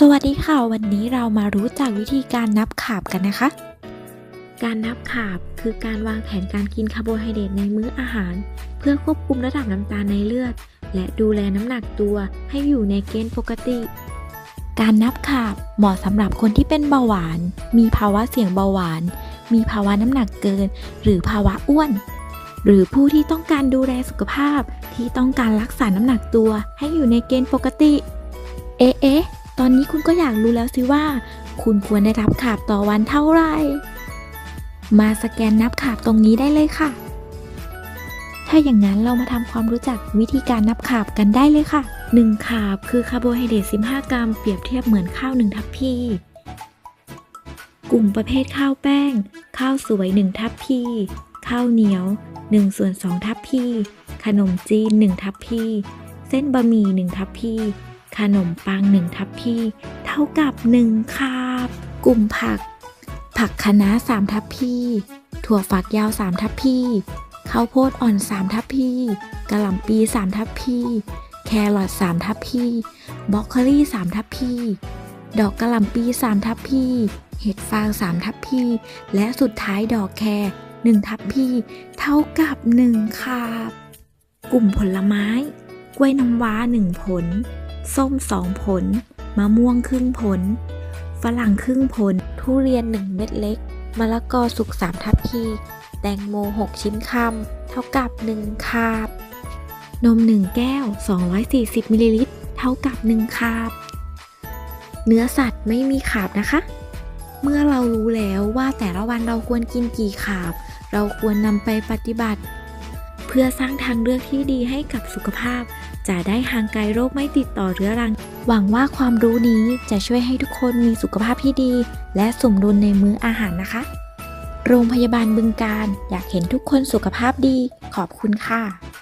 สวัสดีค่ะ วันนี้เรามารู้จักวิธีการนับขาบกันนะคะ การนับขาบคือการวางแผนการกินคาร์โบไฮเดรตในมื้ออาหาร เพื่อควบคุมระดับน้ำตาลในเลือด และดูแลน้ำหนักตัวให้อยู่ในเกณฑ์ปกติ การนับขาบเหมาะสำหรับคนที่เป็นเบาหวาน มีภาวะเสี่ยงเบาหวาน มีภาวะน้ำหนักเกิน หรือภาวะอ้วน หรือผู้ที่ต้องการดูแลสุขภาพที่ต้องการรักษาน้ำหนักตัวให้อยู่ในเกณฑ์ปกติ เอ๊ะเอ๊ะ ตอนนี้คุณก็อยากรู้แล้วสิว่า คุณควรได้รับขาบต่อวันเท่าไหร่ มาสแกนนับขาบตรงนี้ได้เลยค่ะ ถ้าอย่างนั้นเรามาทำความรู้จักวิธีการนับขาบกันได้เลยค่ะ 1 ขาบคือคาร์โบไฮเดรต15 กรัม เปรียบเทียบเหมือนข้าว1ทัพพี กลุ่มประเภทข้าวแป้ง ข้าวสวย 1 ทัพพี ข้าวเหนียว 1 ส่วน 2 ทัพพี ขนมจีน 1 ทัพพี เส้นบะหมี่ 1 ทัพพี ขนมปัง1ทัพพีเท่ากับ1คาบ กลุ่มผัก ผักคะน้า3ทัพพีถั่วฝักยาว3ทัพพีข้าวโพดอ่อน3ทัพพีกะหล่ำปี3ทัพพีแครอท3ทัพพีบรอกโคลี3ทัพพีดอกกะหล่ำปี3ทัพพีเห็ดฟาง3ทัพพีและสุดท้ายดอกแคร1ทัพพีเท่ากับ1คาบ กลุ่มผลไม้ กล้วยน้ำว้า1ผล ส้ม2ผล มะม่วงครึ่งผล ฝรั่งครึ่งผล ทุเรียน1เม็ดเล็ก มะละกอสุก3ทัพพีแตงโม 6 ชิ้นคำ เท่ากับ 1 คาบ นม 1 แก้ว 240 มิลลิลิตร เท่ากับ 1 คาบ เนื้อสัตว์ไม่มีขาบนะคะ เมื่อเรารู้แล้วว่าแต่ละวันเราควรกินกี่ขาบ เราควรนำไปปฏิบัติ เพื่อสร้างทางเลือกที่ดีให้กับสุขภาพ จะได้ห่างไกลโรคไม่ติดต่อเรื้อรัง หวังว่าความรู้นี้จะช่วยให้ทุกคนมีสุขภาพที่ดี และสมดุลในมื้ออาหารนะคะ โรงพยาบาลบึงการอยากเห็นทุกคนสุขภาพดี ขอบคุณค่ะ